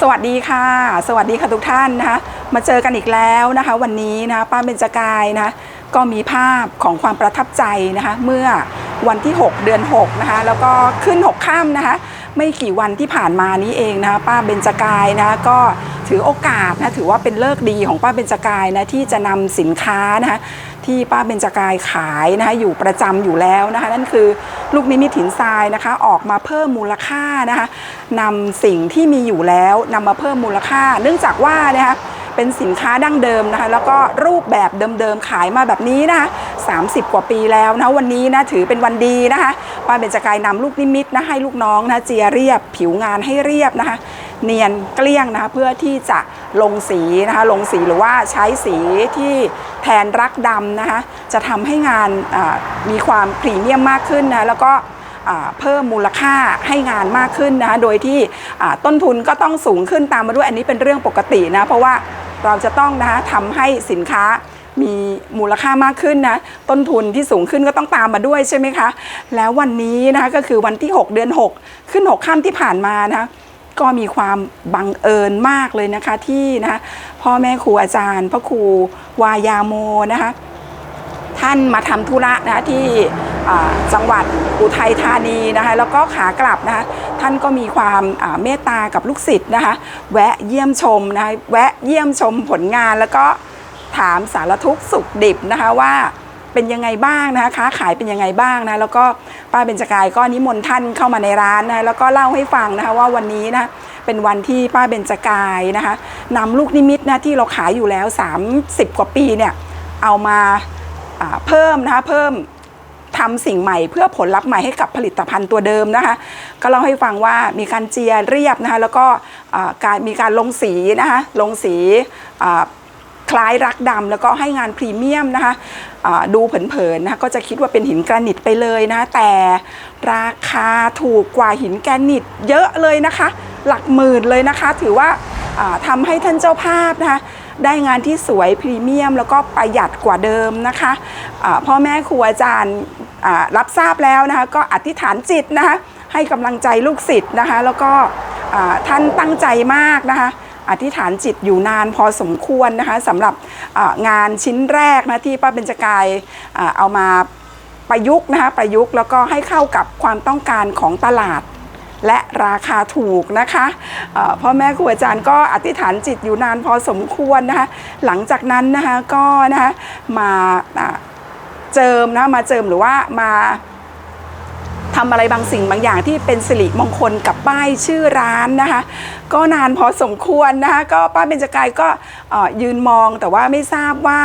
สวัสดีค่ะ สวัสดีค่ะทุกท่านนะคะมาเจอกันอีกแล้วนะคะ วันนี้นะคะป้าเบญจกายนะก็มีภาพของความประทับใจนะคะเมื่อวันที่ 6 เดือน6นะคะแล้วก็ขึ้น6ข้ามนะคะไม่กี่วันที่ผ่านมานี้เองนะคะป้าเบญจกายนะก็ถือโอกาสนะถือว่าเป็นเลิกดีของป้าเบญจกายนะที่จะนำสินค้านะคะ ที่ป้าเบญจกายขายนะคะอยู่ประจำอยู่แล้วนะคะ นั่นคือลูกนิมิตหินทรายนะคะ ออกมาเพิ่มมูลค่านะคะนำสิ่งที่มีอยู่แล้วนำมาเพิ่มมูลค่า เนื่องจากว่านะคะเป็นสินค้าดั้งเดิมนะคะ แล้วก็รูปแบบเดิมๆขายมาแบบนี้นะคะ 30 กว่าปีแล้วนะวันนี้นะถือเป็นวันดีนะคะป้าเบญจกายนำลูกนิมิตนะให้ลูกน้องนะเจียเรียบผิวงานให้เรียบนะคะเนียนเกลี้ยงนะคะเพื่อที่จะลงสีนะคะลงสีหรือว่าใช้สีที่แทนรักดำนะคะจะทำให้งานมีความพรีเมียมมากขึ้นนะแล้วก็เพิ่มมูลค่าให้งานมากขึ้นนะคะโดยที่ต้นทุนก็ต้องสูงขึ้นตามมาด้วยอันนี้เป็นเรื่องปกตินะเพราะว่าเราจะต้องนะคะทำให้สินค้า มีมูลค่ามากขึ้นนะต้นทุนที่สูงขึ้นก็ต้องตามมาด้วยใช่ไหมคะ แล้ววันนี้นะคะก็คือวันที่ 6 เดือน 6 ขึ้น 6ค่ำที่ผ่านมานะก็มีความบังเอิญมากเลยนะคะที่นะคะพ่อแม่ครูอาจารย์พระครูวายาโมนะคะท่านมาทำธุระนะะที่จังหวัดอุทัยธานีนะคะแล้วก็ขากลับนะคะท่านก็มีความเมตตากับลูกศิษย์นะคะแวะเยี่ยมชมนะคะแวะเยี่ยมชมผลงานแล้วก็ ถามสารทุกข์สุขดิบนะคะว่าเป็นยังไงบ้างนะคะค้าขายเป็นยังไงบ้างนะแล้วก็ป้าเบญจกายก็นิมนต์ท่านเข้ามาในร้านนะแล้วก็เล่าให้ฟังนะคะว่าวันนี้นะเป็นวันที่ป้าเบญจกายนะคะนำลูกนิมิตนะที่เราขายอยู่แล้ว 30 กว่าปีเนี่ยเอามาเพิ่มนะคะเพิ่มทำสิ่งใหม่เพื่อผลลัพธ์ใหม่ให้กับผลิตภัณฑ์ตัวเดิมนะคะ ก็เล่าให้ฟังว่ามีการเจียเรียบนะคะแล้วก็การมีการลงสีนะคะลงสี คล้ายรักดำแล้วก็ให้งานพรีเมียมนะคะดูเผินๆนะะก็จะคิดว่าเป็นหินแกรนิตไปเลยนะ แต่ราคาถูกกว่าหินแกรนิตเยอะเลยนะคะ หลักหมื่นเลยนะคะ ถือว่าอ่าทำให้ท่านเจ้าภาพนะคะได้งานที่สวยพรีเมียม แล้วก็ประหยัดกว่าเดิมนะคะอ่าพ่อแม่ครูอาจารย์รับทราบแล้วนะคะก็อธิษฐานจิตนะคะให้กำลังใจลูกศิษย์นะคะ แล้วก็ท่านตั้งใจมากนะคะ อธิษฐานจิตอยู่นานพอสมควรนะคะสำหรับงานชิ้นแรกนะที่ป้าเบญจกายเอามาประยุกต์นะคะประยุกต์แล้วก็ให้เข้ากับความต้องการของตลาดและราคาถูกนะคะพ่อแม่ครูอาจารย์ก็อธิษฐานจิตอยู่นานพอสมควรนะคะหลังจากนั้นนะคะก็นะคะมาอ่าเจิมนะมาเจิมหรือว่ามา ทำอะไรบางสิ่งบางอย่างที่เป็นสิริมงคลกับป้ายชื่อร้านนะคะ ก็นานพอสมควรนะคะก็ป้าเบญจกายก็ยืนมองแต่ว่าไม่ทราบว่า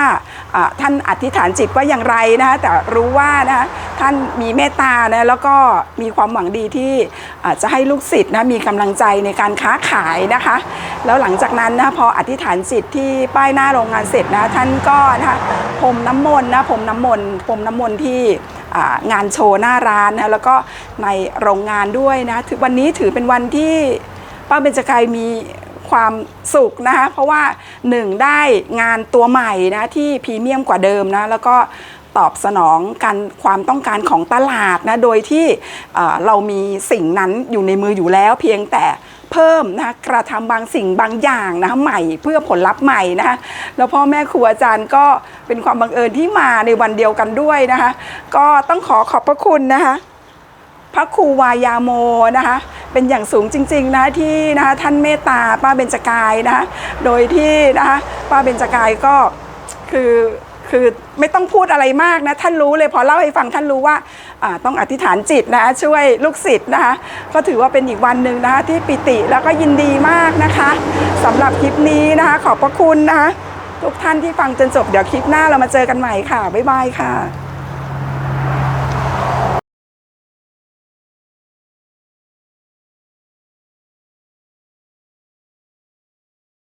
ท่านอธิษฐานจิตว่าอย่างไรนะคะแต่รู้ว่านะคะท่านมีเมตตานะแล้วก็มีความหวังดีที่จะให้ลูกศิษย์นะมีกำลังใจในการค้าขายนะคะ แล้วหลังจากนั้นนะพออธิษฐานจิตที่ป้ายหน้าโรงงานเสร็จนะท่านก็นะคะพรมน้ำมนต์นะพรมน้ำมนต์พรมน้ำมนต์ที่ งานโชว์หน้าร้านนะแล้วก็ในโรงงานด้วยนะถือวันนี้ถือเป็นวันที่ป้าเบญจกายมีความสุขนะคะเพราะว่าหนึ่งได้งานตัวใหม่นะที่พรีเมียมกว่าเดิมนะแล้วก็ตอบสนองการความต้องการของตลาดนะโดยที่เรามีสิ่งนั้นอยู่ในมืออยู่แล้วเพียงแต่ เพิ่มนะคะกระทำบางสิ่งบางอย่างนะคะใหม่เพื่อผลลัพธ์ใหม่นะคะแล้วพ่อแม่ครูอาจารย์ก็เป็นความบังเอิญที่มาในวันเดียวกันด้วยนะคะ ก็ต้องขอขอบพระคุณนะคะพระครูวายาโมนะคะเป็นอย่างสูงจริงๆนะที่นะคะท่านเมตตาป้าเบญจกายนะคะโดยที่นะคะป้าเบญจกายก็คือคือไม่ต้องพูดอะไรมากนะท่านรู้เลยพอเล่าให้ฟังท่านรู้ว่า ต้องอธิษฐานจิตนะคะช่วยลูกศิษย์นะคะ ก็ถือว่าเป็นอีกวันหนึ่งนะคะที่ปิติแล้วก็ยินดีมากนะคะสำหรับคลิปนี้นะคะ ขอบพระคุณนะคะทุกท่านที่ฟังจนจบเดี๋ยวคลิปหน้าเรามาเจอกันใหม่ค่ะ บ๊ายบายค่ะ